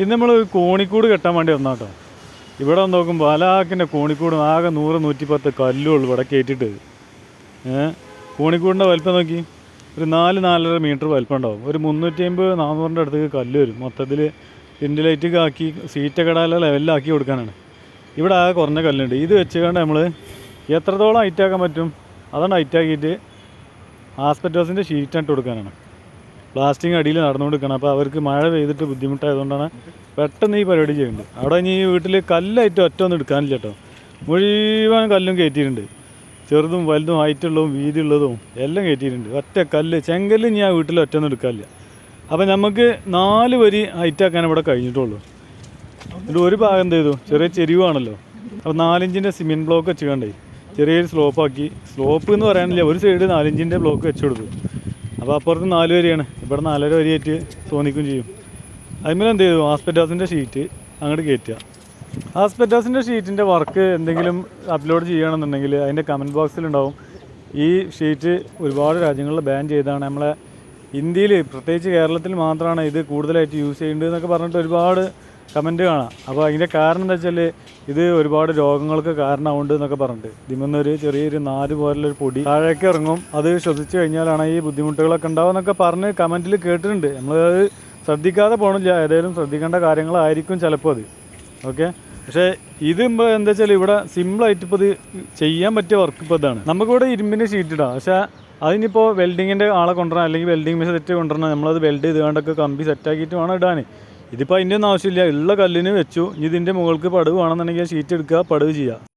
ഇത് നമ്മൾ കോണിക്കൂട് കെട്ടാൻ വേണ്ടി വന്നാട്ടോ ഇവിടെ നോക്കുമ്പോൾ അലാക്കിന്റെ കോണിക്കൂട് ആകെ നൂറ് നൂറ്റിപ്പത്ത് കല്ലുള്ളൂ ഇവിടെ കയറ്റിട്ട് കോണിക്കൂടിന്റെ വലിപ്പം നോക്കി. ഒരു നാല് നാലര മീറ്റർ വലിപ്പം ഉണ്ടാവും. ഒരു മുന്നൂറ്റി അമ്പത് നാനൂറിന്റെ അടുത്തേക്ക് കല്ല് വരും. മൊത്തത്തിൽ വെന്റിലേറ്റൊക്കെ ആക്കി സീറ്റൊക്കെ ഇടാനുള്ള ലെവലിലാക്കി കൊടുക്കാനാണ്. ഇവിടെ ആകെ കുറഞ്ഞ കല്ലുണ്ട്. ഇത് വെച്ചുകൊണ്ട് നമ്മൾ എത്രത്തോളം ഹൈറ്റ് ആക്കാൻ പറ്റും? അതാണ് ഹൈറ്റ് ആക്കിയിട്ട് ആസ്പെറ്റോസിന്റെ ഷീറ്റ് ഇട്ട് കൊടുക്കാനാണ്. പ്ലാസ്റ്റിക് അടിയിൽ നടന്നു കൊടുക്കണം അപ്പോൾ അവർക്ക് മഴ പെയ്തിട്ട് ബുദ്ധിമുട്ടായതുകൊണ്ടാണ് പെട്ടെന്ന് ഈ പരിപാടി ചെയ്യുന്നത് അവിടെ ഇനി ഈ വീട്ടിൽ കല്ലായിട്ട് ഒറ്റ ഒന്നും എടുക്കാനില്ല കേട്ടോ. മുഴുവൻ കല്ലും കയറ്റിയിട്ടുണ്ട്. ചെറുതും വലുതും ഹൈറ്റുള്ളതും വീതിയുള്ളതും എല്ലാം കയറ്റിയിട്ടുണ്ട്. ഒറ്റ കല്ല് ചെങ്കല്ല് ഇനി ആ വീട്ടിൽ ഒറ്റ ഒന്നും എടുക്കാനില്ല. അപ്പോൾ നമുക്ക് നാല് വരി ഹൈറ്റാക്കാൻ ഇവിടെ കഴിഞ്ഞിട്ടുള്ളൂ. ഇത് ഒരു ഭാഗം എന്ത് ചെയ്തു? ചെറിയ ചെരിവാണല്ലോ. അപ്പോൾ നാലിഞ്ചിന്റെ സിമെന്റ് ബ്ലോക്ക് വെച്ച് കണ്ടേ. ചെറിയൊരു സ്ലോപ്പാക്കി സ്ലോപ്പ് എന്ന് പറയാനില്ല. ഒരു സൈഡ് നാലിഞ്ചിന്റെ ബ്ലോക്ക് വെച്ച് കൊടുത്തു. അപ്പോൾ അപ്പുറത്ത് നാല് വരിയാണ്. ഇവിടെ നാലര വരിയായിട്ട് തോന്നിക്കും ചെയ്യും. അതിന്മേൽ എന്ത് ചെയ്തു? ആസ്പെറ്റാസിന്റെ ഷീറ്റ് അങ്ങോട്ട് കയറ്റുക ആസ്പെറ്റാസിന്റെ ഷീറ്റിന്റെ വർക്ക് എന്തെങ്കിലും അപ്ലോഡ് ചെയ്യുകയാണെന്നുണ്ടെങ്കിൽ അതിന്റെ കമന്റ് ബോക്സിലുണ്ടാവും ഈ ഷീറ്റ് ഒരുപാട് രാജ്യങ്ങളിൽ ബാൻ ചെയ്താണ് നമ്മളെ ഇന്ത്യയിൽ പ്രത്യേകിച്ച് കേരളത്തിൽ മാത്രമാണ് ഇത് കൂടുതലായിട്ട് യൂസ് ചെയ്യേണ്ടത് എന്നൊക്കെ പറഞ്ഞിട്ട് ഒരുപാട് കമന്റ് കാണാം. അപ്പോൾ അതിന്റെ കാരണം എന്താ വെച്ചാൽ ഇത് ഒരുപാട് രോഗങ്ങൾക്ക് കാരണമുണ്ട് എന്നൊക്കെ പറഞ്ഞിട്ട്. ഇതിമെന്നൊരു ചെറിയൊരു നാല് പോലുള്ളൊരു പൊടി താഴേക്ക് ഇറങ്ങും. അത് ശ്വസിച്ച് കഴിഞ്ഞാലാണ് ഈ ബുദ്ധിമുട്ടുകളൊക്കെ ഉണ്ടാവും എന്നൊക്കെ പറഞ്ഞ് കമന്റിൽ കേട്ടിട്ടുണ്ട്. നമ്മളത് ശ്രദ്ധിക്കാതെ പോകണില്ല ഏതായാലും ശ്രദ്ധിക്കേണ്ട കാര്യങ്ങളായിരിക്കും ചിലപ്പോൾ അത്. ഓക്കെ? പക്ഷേ ഇത് ഇപ്പോൾ എന്താ വെച്ചാൽ ഇവിടെ സിമ്പിളായിട്ട് ഇപ്പോൾ ഇത് ചെയ്യാൻ പറ്റിയ വർക്ക് ഇപ്പോൾ ഇതാണ്. നമുക്കിവിടെ ഇരുമ്പിന്റെ ഷീറ്റ് ഇടാം. പക്ഷേ അതിനിപ്പോൾ വെൽഡിങ്ങിന്റെ ആളെ കൊണ്ടുവരണം അല്ലെങ്കിൽ വെൽഡിങ് മെഷീൻ സെറ്റ് കൊണ്ടുവരണം നമ്മളത് വെൽഡ് ചെയ്ത് കണ്ടൊക്കെ കമ്പി സെറ്റാക്കിയിട്ട് വേണം ഇടാൻ ഇതിപ്പോൾ അതിന്റെ ഒന്നും ആവശ്യമില്ല. ഉള്ള കല്ലിന് വെച്ചു. ഇനി ഇതിന്റെ മുകൾക്ക് പടവ് വേണമെന്നുണ്ടെങ്കിൽ ഷീറ്റ് എടുക്കുക പടവ് ചെയ്യുക.